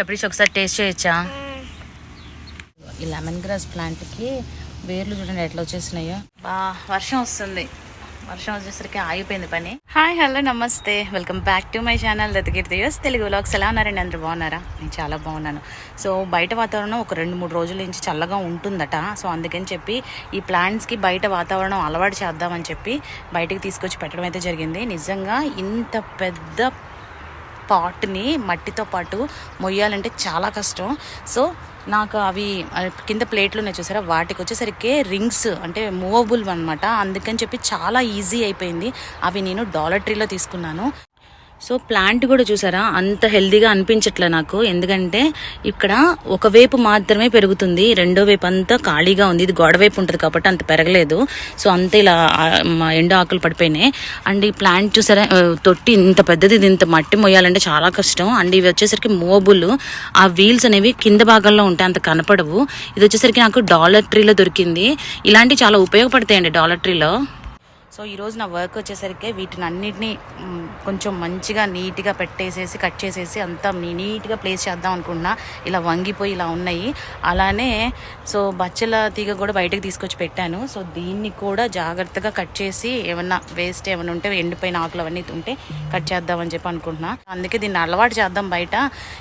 షబ్రీష్ ఒకసారి టేస్ట్ చేయొచ్చా ఈ లెమన్ గ్రాస్ ప్లాంట్కి వేర్లు చూడండి ఎట్లా వచ్చేసినాయో. బా వర్షం వస్తుంది. వర్షం వచ్చేసరికి ఆగిపోయింది పని. హాయ్ హలో నమస్తే. Welcome back to my channel Dattagiri దియోస్ Telugu vlogs ఎలా ఉన్నారండి అందరూ బాగున్నారా? నేను చాలా బాగున్నాను. సో బయట వాతావరణం ఒక రెండు మూడు రోజుల నుంచి చల్లగా ఉంటుందట. సో అందుకని చెప్పి ఈ ప్లాంట్స్కి బయట వాతావరణం అలవాటు చేద్దామని చెప్పి బయటికి తీసుకొచ్చి పెట్టడం అయితే జరిగింది. నిజంగా ఇంత పెద్ద పాట్ని మట్టితో పాటు మొయ్యాలంటే చాలా కష్టం. సో నాకు అవి కింద ప్లేట్లు ఉన్నాయి చూసారా? వాటికి వచ్చేసరికి రింగ్స్ అంటే మూవబుల్ అనమాట అందుకని చెప్పి చాలా ఈజీ అయిపోయింది. అవి నేను డాలర్ ట్రీలో తీసుకున్నాను. సో ప్లాంట్ కూడా చూసారా? అంత హెల్దీగా అనిపించట్లే నాకు. ఎందుకంటే ఇక్కడ ఒక వైపు మాత్రమే పెరుగుతుంది. రెండో వైపు అంతా ఖాళీగా ఉంది. ఇది గోడ వైపు ఉంటుంది కాబట్టి అంత పెరగలేదు. సో అంత ఇలా ఆ, ఎండు ఆకులు పడిపోయినాయి. అండ్ ఈ ప్లాంట్ చూసారా? తొట్టి ఇంత పెద్దది ఇది ఇంత మట్టి మొయ్యాలంటే చాలా కష్టం. అండ్ ఇవి వచ్చేసరికి మూవబుల్ ఆ వీల్స్ అనేవి కింద భాగంలో ఉంటాయి. అంత కనపడవు. ఇది వచ్చేసరికి నాకు డాలర్ ట్రీలో దొరికింది. ఇలాంటివి చాలా ఉపయోగపడతాయండి డాలర్ ట్రీలో. సో ఈరోజు నా వర్క్ వచ్చేసరికి వీటిని అన్నిటినీ కొంచెం మంచిగా నీట్గా పెట్టేసేసి కట్ చేసేసి అంతా నీట్గా ప్లేస్ చేద్దాం అనుకున్నా ఇలా వంగిపోయి ఇలా ఉన్నాయి. అలానే సో బచ్చల తీగ కూడా బయటకు తీసుకొచ్చి పెట్టాను. సో దీన్ని కూడా జాగ్రత్తగా కట్ చేసి ఏమన్నా వేస్ట్ ఏమైనా ఉంటే ఎండిపోయిన ఆకులు అవన్నీ ఉంటే కట్ చేద్దామని చెప్పి అనుకుంటున్నా. అందుకే దీన్ని అలవాటు చేద్దాం బయట.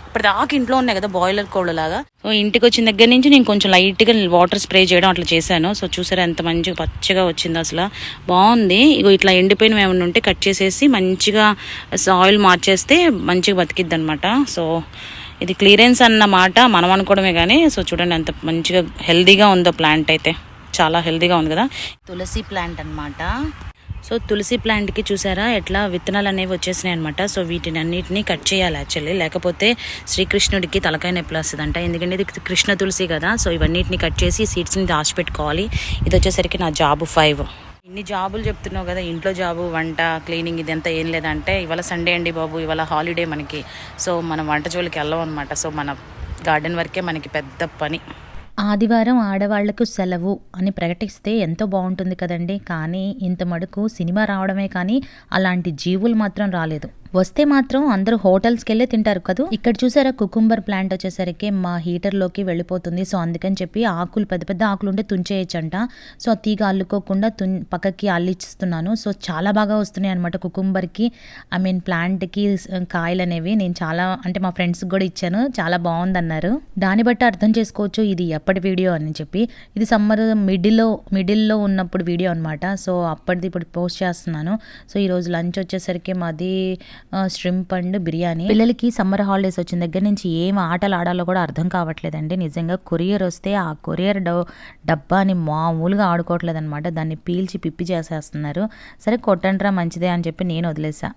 ఇప్పుడు దాకా ఇంట్లో ఉన్నాయి కదా బాయిలర్ కోళ్ళు లాగా సో ఇంటికి వచ్చిన దగ్గర నుంచి నేను కొంచెం లైట్గా వాటర్ స్ప్రే చేయడం అట్లా చేశాను. సో చూసారా ఎంత మంచిగా పచ్చగా వచ్చింది అసలు. బాగుంది. ఇగో ఇట్లా ఎండిపోయినవి ఏమైనా ఉంటే కట్ చేసేసి మంచిగా సాయిల్ మార్చేస్తే మంచిగా బతికిద్ది అనమాట సో ఇది క్లియరెన్స్ అన్న మాట మనం అనుకోవడమే కానీ సో చూడండి ఎంత మంచిగా హెల్దీగా ఉందో ప్లాంట్ అయితే. చాలా హెల్దీగా ఉంది కదా. తులసి ప్లాంట్ అన్నమాట. సో తులసి ప్లాంట్కి చూసారా? ఎట్లా విత్తనాలు అనేవి వచ్చేసినాయి అనమాట సో వీటిని అన్నిటిని కట్ చేయాలి యాక్చువల్లీ. లేకపోతే శ్రీకృష్ణుడికి తలకాయ నొప్పి వస్తుందంట ఎందుకంటే ఇది కృష్ణ తులసి కదా. సో ఇవన్నిటిని కట్ చేసి సీడ్స్ని దాచిపెట్టుకోవాలి. ఇది వచ్చేసరికి నా జాబు ఫైవ్. ఇన్ని జాబులు చెప్తున్నావు కదా ఇంట్లో జాబు వంట క్లీనింగ్ ఇదంతా ఏం లేదంటే ఇవాళ సండే అండి బాబు ఇవాళ హాలిడే మనకి. సో మనం వంట జోలికి వెళ్ళాం అనమాట సో మన గార్డెన్ వరకే మనకి పెద్ద పని. ఆదివారం ఆడవాళ్ళకు సెలవు అని ప్రకటిస్తే ఎంతో బాగుంటుంది కదండి. కానీ ఇంత మటుకు సినిమా రావడమే కానీ అలాంటి జీవులు మాత్రం రాలేదు. వస్తే మాత్రం అందరూ హోటల్స్కి వెళ్ళే తింటారు కదా? ఇక్కడ చూసారా కుకుంబర్ ప్లాంట్ వచ్చేసరికి మా హీటర్లోకి వెళ్ళిపోతుంది. సో అందుకని చెప్పి ఆకులు పెద్ద పెద్ద ఆకులు ఉంటే తుంచేయచ్చంట. సో ఆ తీగ అల్లుకోకుండా తున్ పక్కకి అల్లిచ్చిస్తున్నాను సో చాలా బాగా వస్తున్నాయి అనమాట కుకుంబర్కి. ఐ మీన్ ప్లాంట్కి కాయలు అనేవి నేను చాలా అంటే మా ఫ్రెండ్స్కి కూడా ఇచ్చాను. చాలా బాగుందన్నారు. దాన్ని బట్టి అర్థం చేసుకోవచ్చు ఇది ఎప్పటి వీడియో అని చెప్పి. ఇది సమ్మర్ మిడిల్లో మిడిల్లో ఉన్నప్పుడు వీడియో అనమాట సో అప్పటిది ఇప్పుడు పోస్ట్ చేస్తున్నాను. సో ఈరోజు లంచ్ వచ్చేసరికి మాది ష్రింప్ అండ్ బిర్యానీ. పిల్లలకి సమ్మర్ హాలిడేస్ వచ్చిన దగ్గర నుంచి ఏం ఆటలు ఆడాలో కూడా అర్థం కావట్లేదండి. నిజంగా కొరియర్ వస్తే ఆ కొరియర్ డో డబ్బాని మామూలుగా ఆడుకోవట్లేదు అనమాట దాన్ని పీల్చి పిప్పి చేసేస్తున్నారు. సరే కొట్టండ్రా మంచిదే అని చెప్పి నేను వదిలేసా.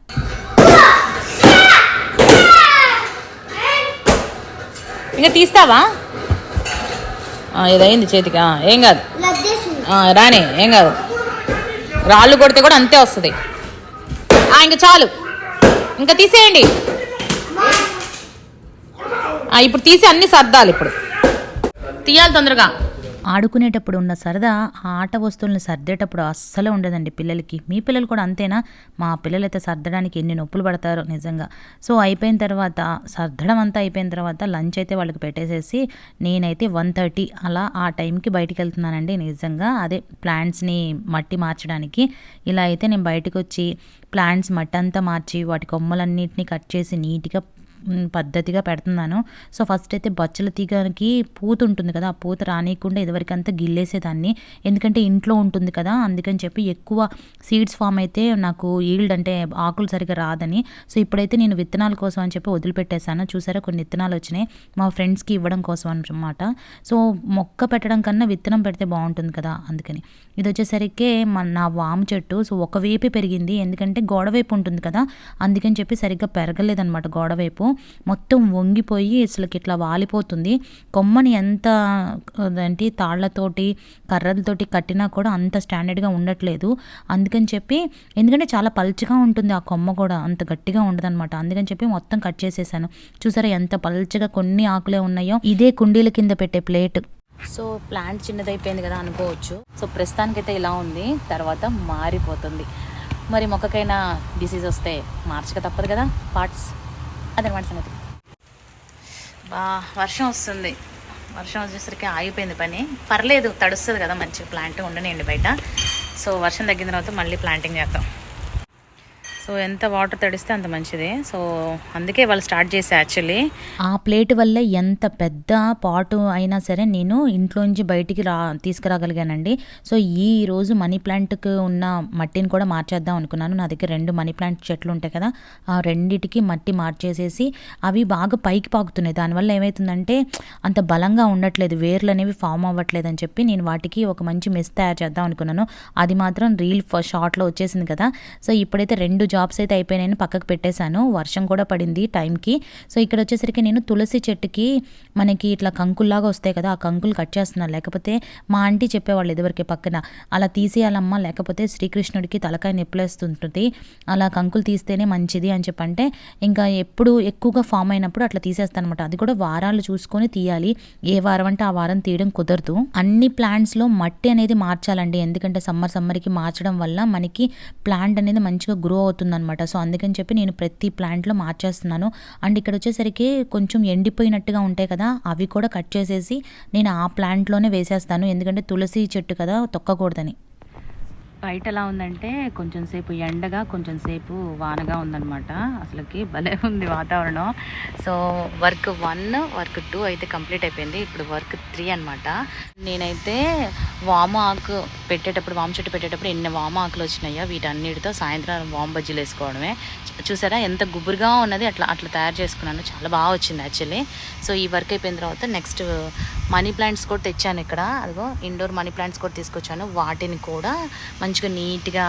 ఇంకా తీస్తావా? ఏదైంది ఇదైంది చేతికి. ఏం కాదు. రాని ఏం కాదు. రాళ్ళు కొడితే కూడా అంతే వస్తుంది. ఆ, ఇంకా చాలు. ఇంకా తీసేయండి. ఆ, ఇప్పుడు తీసి అన్ని సర్దాలి ఇప్పుడు. తీయాలి తొందరగా. ఆడుకునేటప్పుడు ఉన్న సరదా ఆ ఆట వస్తువులను సర్దేటప్పుడు అస్సలే ఉండదండి పిల్లలకి. మీ పిల్లలు కూడా అంతేనా? మా పిల్లలైతే సర్దడానికి ఎన్ని నొప్పులు పడతారో నిజంగా. సో అయిపోయిన తర్వాత సర్దడం అంతా అయిపోయిన తర్వాత లంచ్ అయితే వాళ్ళకి పెట్టేసేసి నేనైతే వన్ థర్టీ అలా ఆ టైంకి బయటికి వెళ్తున్నానండి నిజంగా. అదే ప్లాంట్స్ని మట్టి మార్చడానికి. ఇలా అయితే నేను బయటకు వచ్చి ప్లాంట్స్ మట్టి అంతా మార్చి వాటి కొమ్మలన్నింటినీ కట్ చేసి నీట్గా పద్ధతిగా పెడుతున్నాను. సో ఫస్ట్ అయితే బచ్చల తీగకి పూత ఉంటుంది కదా ఆ పూత రానియకుండా ఇదివరకు అంతా గిల్లేసేదాన్ని. ఎందుకంటే ఇంట్లో ఉంటుంది కదా అందుకని చెప్పి ఎక్కువ సీడ్స్ ఫామ్ అయితే నాకు ఈల్డ్ అంటే ఆకులు సరిగా రాదని. సో ఇప్పుడైతే నేను విత్తనాల కోసం అని చెప్పి వదిలిపెట్టేశాను. చూసారా కొన్ని విత్తనాలు వచ్చినాయి. మా ఫ్రెండ్స్కి ఇవ్వడం కోసం అనమాట సో మొక్క పెట్టడం కన్నా విత్తనం పెడితే బాగుంటుంది కదా అందుకని. ఇది వచ్చేసరికి మన నా వాము చెట్టు. సో ఒకవైపు పెరిగింది. ఎందుకంటే గోడవైపు ఉంటుంది కదా అందుకని చెప్పి సరిగ్గా పెరగలేదనమాట గోడవైపు. మొత్తం వంగిపోయి అసలుకి ఇట్లా వాలిపోతుంది. కొమ్మని ఎంత ఏంటి తాళ్ళతోటి కర్రలతోటి కట్టినా కూడా అంత స్టాండర్డ్గా ఉండట్లేదు. అందుకని చెప్పి ఎందుకంటే చాలా పల్చగా ఉంటుంది ఆ కొమ్మ కూడా అంత గట్టిగా ఉండదన్నమాట. అందుకని చెప్పి మొత్తం కట్ చేసేసాను. చూసారా ఎంత పల్చగా కొన్ని ఆకులే ఉన్నాయో. ఇదే కుండీల కింద పెట్టే ప్లేట్. సో ప్లాంట్ చిన్నదైపోయింది కదా అనుకోవచ్చు. సో ప్రస్తుతానికైతే ఇలా ఉంది. తర్వాత మారిపోతుంది. మరి మొక్కకైనా డిసీజ్ వస్తే మార్చక తప్పదు కదా పార్ట్స్. అదనమాట సంగతి. బా వర్షం వస్తుంది. వర్షం వచ్చేసరికి ఆగిపోయింది పని. పర్లేదు తడుస్తుంది కదా మంచి ప్లాంట్ ఉండనియండి బయట. సో వర్షం తగ్గిన తర్వాత మళ్ళీ ప్లాంటింగ్ చేద్దాం. సో ఎంత వాటర్ తడిస్తే అంత మంచిది. సో అందుకే వాళ్ళు స్టార్ట్ చేసే యాక్చువల్లీ. ఆ ప్లేట్ వల్ల ఎంత పెద్ద పాటు అయినా సరే నేను ఇంట్లోంచి బయటికి రా తీసుకురాగలిగానండి. సో ఈ రోజు మనీ ప్లాంట్కి ఉన్న మట్టిని కూడా మార్చేద్దాం అనుకున్నాను. నా దగ్గర రెండు మనీ ప్లాంట్ చెట్లు ఉంటాయి కదా ఆ రెండిటికి మట్టి మార్చేసేసి అవి బాగా పైకి పాకుతున్నాయి. దానివల్ల ఏమవుతుందంటే అంత బలంగా ఉండట్లేదు వేర్లు అనేవి ఫామ్ అవ్వట్లేదు అని చెప్పి నేను వాటికి ఒక మంచి మెస్ తయారు చేద్దాం అనుకున్నాను. అది మాత్రం రీల్ షార్ట్లో వచ్చేసింది కదా. సో ఇప్పుడైతే రెండు జాబ్స్ అయితే అయిపోయినాయని పక్కకు పెట్టేశాను. వర్షం కూడా పడింది టైంకి. సో ఇక్కడ వచ్చేసరికి నేను తులసి చెట్టుకి మనకి ఇట్లా కంకుల్లాగా వస్తాయి కదా ఆ కంకులు కట్ చేస్తున్నాను లేకపోతే మా ఆంటీ చెప్పేవాళ్ళు ఇదివరకే పక్కన అలా తీసేయాలమ్మా లేకపోతే శ్రీకృష్ణుడికి తలకాయ నొప్పులేస్తుంటుంది. అలా కంకులు తీస్తేనే మంచిది అని చెప్పంటే ఇంకా ఎప్పుడు ఎక్కువగా ఫామ్ అయినప్పుడు అట్లా తీసేస్తాను అనమాట అది కూడా వారాలు చూసుకొని తీయాలి. ఏ వారం అంటే ఆ వారం తీయడం కుదరదు. అన్ని ప్లాంట్స్లో మట్టి అనేది మార్చాలండి. ఎందుకంటే సమ్మర్ సమ్మర్కి మార్చడం వల్ల మనకి ప్లాంట్ అనేది మంచిగా గ్రో అవుతుంది. అవుతుందన్నమాట. సో అందుకని చెప్పి నేను ప్రతి ప్లాంట్లో మార్చేస్తున్నాను. అండ్ ఇక్కడ వచ్చేసరికి కొంచెం ఎండిపోయినట్టుగా ఉంటాయి కదా అవి కూడా కట్ చేసేసి నేను ఆ ప్లాంట్లోనే వేసేస్తాను. ఎందుకంటే తులసి చెట్టు కదా తొక్కకూడదని. బయట ఎలా ఉందంటే కొంచెం సేపు ఎండగా కొంచెం సేపు వానగా ఉందన్నమాట. అసలుకి భలే ఉంది వాతావరణం. So work one work two అయితే కంప్లీట్ అయిపోయింది. ఇప్పుడు వర్క్ త్రీ అనమాట నేనైతే వామ ఆకు పెట్టేటప్పుడు వామ చెట్టు పెట్టేటప్పుడు ఎన్ని వామ ఆకులు వచ్చినాయో వీటన్నిటితో సాయంత్రం వామ బజ్జీలు వేసుకోవడమే. చూసారా ఎంత గుబురుగా ఉన్నది అట్లా అట్లా తయారు చేసుకున్నాను. చాలా బాగా వచ్చింది యాక్చువల్లీ. సో ఈ వర్క్ అయిపోయిన తర్వాత నెక్స్ట్ మనీ ప్లాంట్స్ కూడా తెచ్చాను ఇక్కడ. అదిగో ఇండోర్ మనీ ప్లాంట్స్ కూడా తీసుకొచ్చాను. వాటిని కూడా మంచిగా నీట్గా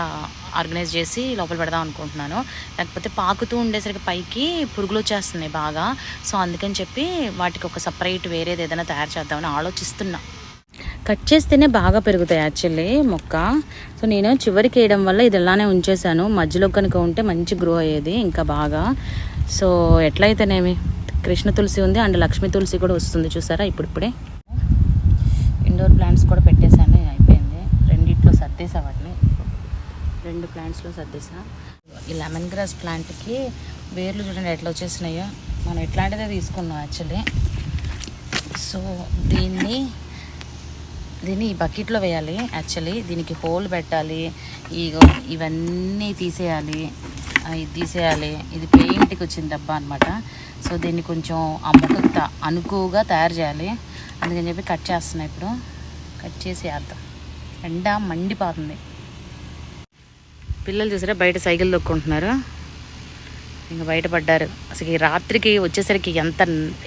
ఆర్గనైజ్ చేసి లోపల పెడదాం అనుకుంటున్నాను. లేకపోతే పాకుతూ ఉండేసరికి పైకి పురుగులు వచ్చేస్తున్నాయి బాగా. సో అందుకని చెప్పి వాటికి ఒక సపరేట్ వేరేది ఏదైనా తయారు చేద్దామని ఆలోచిస్తున్నా. కట్ చేస్తేనే బాగా పెరుగుతాయి యాక్చువల్లీ మొక్క. సో నేను చివరికి వేయడం వల్ల ఇది ఇలానే ఉంచేసాను మధ్యలో కనుక ఉంటే మంచి గ్రో అయ్యేది ఇంకా బాగా. సో ఎట్లయితేనేమి? కృష్ణ తులసి ఉంది అండ్ లక్ష్మీ తులసి కూడా వస్తుంది చూసారా ఇప్పుడిప్పుడే. ఇండోర్ ప్లాంట్స్ కూడా పెట్టేశాను అయిపోయింది. రెండిట్లో సర్దేశా వాటిని. రెండు ప్లాంట్స్లో సర్దేశా. ఈ లెమన్ గ్రాస్ ప్లాంట్కి వేర్లు చూడండి ఎట్లా వచ్చేసినాయో. మనం ఎట్లాంటిదే తీసుకున్నాం యాక్చువల్లీ. సో దీన్ని దీన్ని ఈ బకెట్లో వేయాలి యాక్చువల్లీ. దీనికి హోల్ పెట్టాలి. ఇగో ఇవన్నీ తీసేయాలి. ఇది తీసేయాలి. ఇది పెయింట్కి వచ్చిన డబ్బా అనమాట సో దీన్ని కొంచెం ఆ మొక్కకు అనుకువగా తయారు చేయాలి. అందుకని చెప్పి కట్ చేస్తున్నా ఇప్పుడు. కట్ చేసి వేద్దాం. ఎండ మండిపోతుంది. పిల్లలు చూసారా బయట సైకిల్ దొక్కుంటున్నారు ఇంకా బయటపడ్డారు. అసలు ఈ రాత్రికి వచ్చేసరికి ఎంత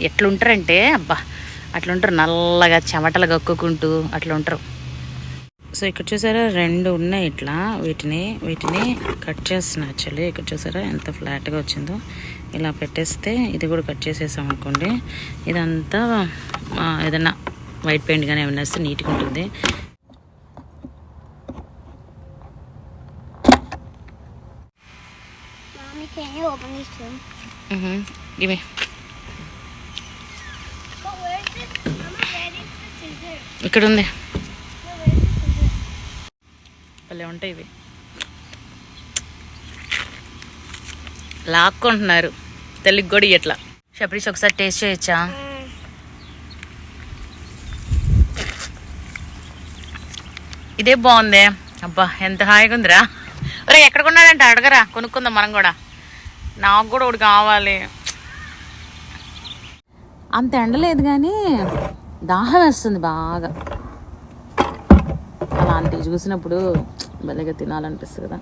ఎట్లుంటారంటే అబ్బా! అట్లుంటారు నల్లగా చెమటలు కక్కుకుంటూ అట్లుంటారు. సో ఇక్కడ చూసారా? రెండు ఉన్నాయి ఇట్లా. వీటిని వీటిని కట్ చేస్తున్నా యాక్చువల్లీ ఇక్కడ చూసారా? ఎంత ఫ్లాట్గా వచ్చిందో. ఇలా పెట్టేస్తే ఇది కూడా కట్ చేసేసాం అనుకోండి. ఇదంతా ఏదైనా వైట్ పెయింట్ కానీ ఏమైనా వేస్తే నీట్గా ఉంటుంది? ఇవి. But where's భలే ఉంటాయి ఇవి. లాక్కుంటున్నారు. తెల్లికి కూడా ఇట్లా షప్రీష్ ఒకసారి టేస్ట్ చేయొచ్చా ఇదే బాగుంది. అబ్బా ఎంత హాయిగా ఉందిరా. ఒరే ఎక్కడ కొన్నాడంటే? అడగరా. కొనుక్కుందాం మనం కూడా. నాకు కూడా ఒకటి కావాలి. అంత ఎండలేదు కానీ దాహం వేస్తుంది బాగా. అంత చూసినప్పుడు భలేగా తినాలనిపిస్తుంది కదా.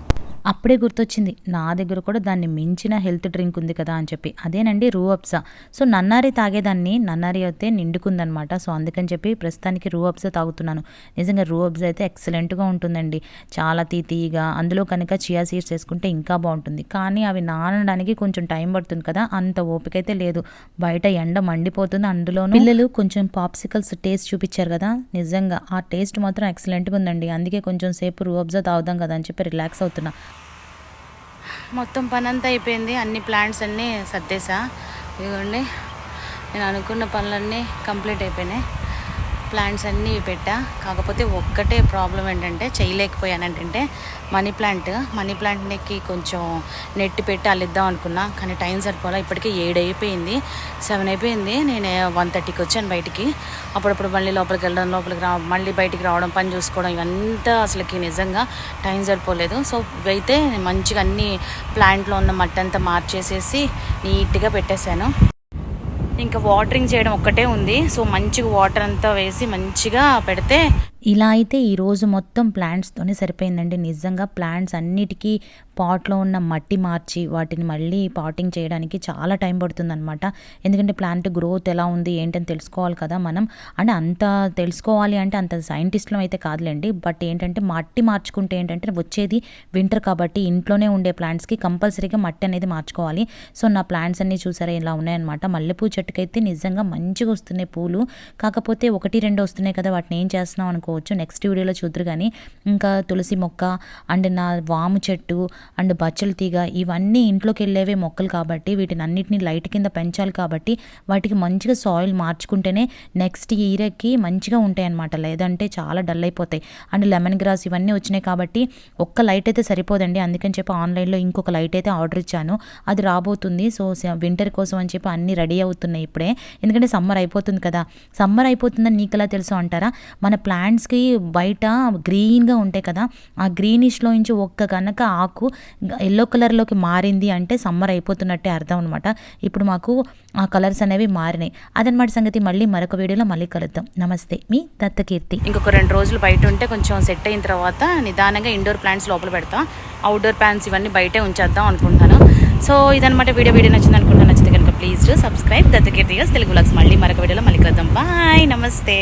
అప్పుడే గుర్తొచ్చింది నా దగ్గర కూడా దాన్ని మించిన హెల్త్ డ్రింక్ ఉంది కదా అని చెప్పి. అదేనండి రూ అప్సా సో నన్నారి తాగేదాన్ని నన్నారి అయితే నిండుకుందనమాట. సో అందుకని చెప్పి ప్రస్తుతానికి రూ అప్సా తాగుతున్నాను. నిజంగా రూ అప్సా అయితే ఎక్సలెంట్గా ఉంటుందండి. చాలా తీతీగా అందులో కనుక చియా సీడ్స్ వేసుకుంటే ఇంకా బాగుంటుంది. కానీ అవి నానడానికి కొంచెం టైం పడుతుంది కదా అంత ఓపిక అయితే లేదు. బయట ఎండ మండిపోతుంది అందులో పిల్లలు కొంచెం పాప్సికల్స్ టేస్ట్ చూపించారు కదా నిజంగా ఆ టేస్ట్ మాత్రం ఎక్సలెంట్గా ఉందండి. అందుకే కొంచెం సేపు రూ అబ్జా తాగుదాం కదా అని చెప్పి రిలాక్స్ అవుతున్నా. మొత్తం పని అంతా అయిపోయింది. అన్ని ప్లాంట్స్ అన్నీ సర్దేశా. ఇదిగోండి నేను అనుకున్న పనులన్నీ కంప్లీట్ అయిపోయినాయి. ప్లాంట్స్ అన్నీ పెట్టా. కాకపోతే ఒక్కటే ప్రాబ్లం ఏంటంటే చేయలేకపోయాను. ఏంటంటే మనీ ప్లాంట్ మనీ ప్లాంట్కి కొంచెం నెట్ పెట్టి అల్లిద్దాం అనుకున్నా. కానీ టైం సరిపోలే. ఇప్పటికే ఏడు అయిపోయింది. సెవెన్ అయిపోయింది. నేను వన్ థర్టీకి వచ్చాను బయటికి. అప్పుడప్పుడు మళ్ళీ లోపలికి వెళ్ళడం లోపలికి రా మళ్ళీ బయటికి రావడం పని చూసుకోవడం ఇవంతా అసలుకి నిజంగా టైం సరిపోలేదు. సో ఇవైతే మంచిగా అన్ని ప్లాంట్లో ఉన్న మట్టి అంతా మార్చేసేసి నీట్గా పెట్టేశాను. ఇంకా వాటరింగ్ చేయడం ఒక్కటే ఉంది. సో మంచిగా వాటర్ అంతా వేసి మంచిగా పెడితే ఇలా అయితే ఈరోజు మొత్తం ప్లాంట్స్తోనే సరిపోయిందండి. నిజంగా ప్లాంట్స్ అన్నిటికీ పాట్లో ఉన్న మట్టి మార్చి వాటిని మళ్ళీ పాటింగ్ చేయడానికి చాలా టైం పడుతుందనమాట ఎందుకంటే ప్లాంట్ గ్రోత్ ఎలా ఉంది ఏంటని తెలుసుకోవాలి కదా మనం. అంటే అంత తెలుసుకోవాలి అంటే అంత సైంటిస్ట్లో అయితే కాదులేండి. బట్ ఏంటంటే మట్టి మార్చుకుంటే ఏంటంటే వచ్చేది వింటర్ కాబట్టి ఇంట్లోనే ఉండే ప్లాంట్స్కి కంపల్సరీగా మట్టి అనేది మార్చుకోవాలి. సో నా ప్లాంట్స్ అన్నీ చూసారా ఇలా ఉన్నాయన్నమాట. మల్లెపూ చెట్టుకైతే నిజంగా మంచిగా వస్తున్నాయి పూలు. కాకపోతే ఒకటి రెండు వస్తున్నాయి కదా వాటిని ఏం చేస్తున్నాం అనుకోవచ్చు. నెక్స్ట్ వీడియోలో చూద్దరు కానీ. ఇంకా తులసి మొక్క అండ్ నా వాము చెట్టు అండ్ బచ్చల తీగ ఇవన్నీ ఇంట్లోకి వెళ్ళేవే మొక్కలు కాబట్టి వీటిని అన్నిటిని లైట్ కింద పెంచాలి కాబట్టి వాటికి మంచిగా సాయిల్ మార్చుకుంటేనే నెక్స్ట్ ఇయర్కి మంచిగా ఉంటాయి అన్నమాట లేదంటే చాలా డల్ అయిపోతాయి. అండ్ లెమన్ గ్రాస్ ఇవన్నీ వచ్చినాయి కాబట్టి ఒక్క లైట్ అయితే సరిపోదండి. అందుకని చెప్పి ఆన్లైన్లో ఇంకొక లైట్ అయితే ఆర్డర్ ఇచ్చాను. అది రాబోతుంది. సో వింటర్ కోసం అని చెప్పి అన్నీ రెడీ అవుతున్నాయి ఇప్పుడే. ఎందుకంటే సమ్మర్ అయిపోతుంది కదా. సమ్మర్ అయిపోతుందని నీకు ఎలా తెలుసు అంటారా? మన ప్లాంట్స్కి బయట గ్రీన్గా ఉంటాయి కదా. ఆ గ్రీనిష్లో నుంచి ఒక్క కనుక ఆకు ఎల్లో కలర్లోకి మారింది అంటే సమ్మర్ అయిపోతున్నట్టే అర్థం అనమాట ఇప్పుడు మాకు ఆ కలర్స్ అనేవి మారినాయి. అదనమాట సంగతి. మళ్ళీ మరొక వీడియోలో మళ్ళీ కలుద్దాం. నమస్తే. మీ దత్తకీర్తి. ఇంకొక రెండు రోజులు బయట ఉంటే కొంచెం సెట్ అయిన తర్వాత నిదానంగా ఇండోర్ ప్లాంట్స్ లోపల పెడతాం. అవుట్డోర్ ప్లాంట్స్ ఇవన్నీ బయటే ఉంచేద్దాం అనుకుంటాను సో ఇదనమాట వీడియో. వీడియో నచ్చింది అనుకుంటున్నాను. నచ్చితే కనుక please subscribe Dattakeerthi Telugu blogs మళ్ళీ మరొక వీడియోలో మళ్ళీ కలుద్దాం. బాయ్ నమస్తే.